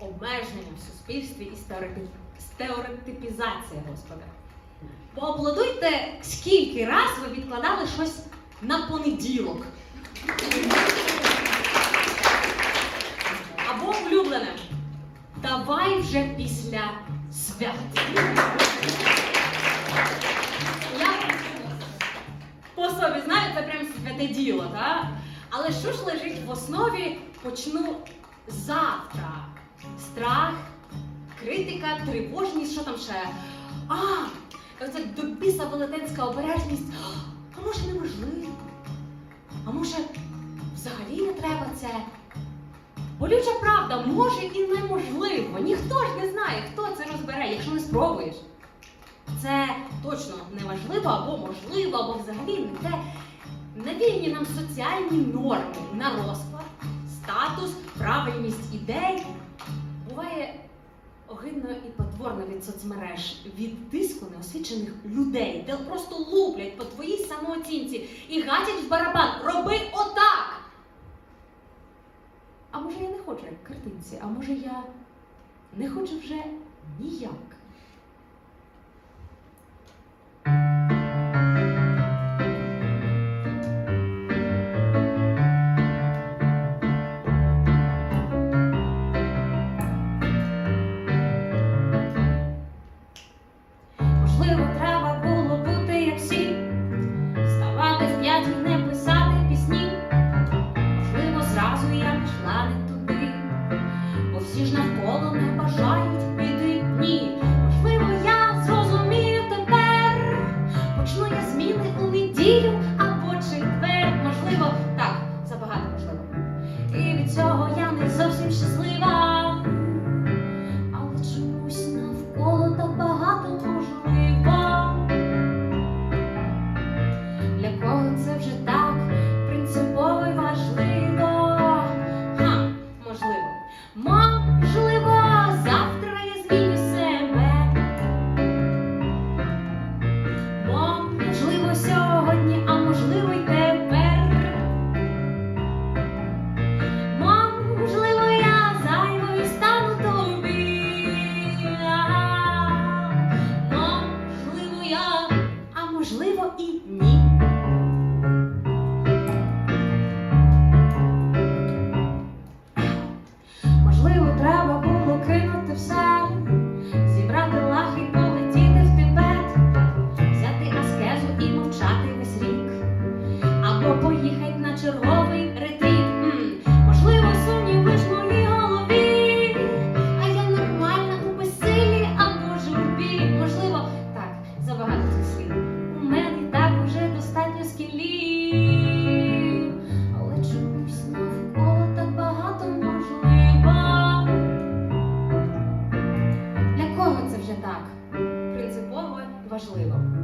обмеження в суспільстві і стереотип- стереотипізація, господи. Поаплодуйте, скільки раз ви відкладали щось на понеділок. Або улюблене. Давай вже після свят. Я по собі знаю, це прям святе діло, так? Але що ж лежить в основі почну завтра? Страх, критика, тривожність, що там ще? А, це до біса велетенська обережність. А може неможливо? А може, взагалі не треба це? Болюча правда, може і неможливо. Ніхто ж не знає, хто це розбере, якщо не спробуєш. Це точно неважливо або можливо, або взагалі не те. Навільні нам соціальні норми на розклад, статус, правильність ідей. Огидно і потворно від соцмереж, від тиску неосвічених людей, де просто луплять по твоїй самооцінці і гатять в барабан. Роби отак! А може я не хочу як картинці, а може я не хочу вже ніяк. né? Pois sabe Принципово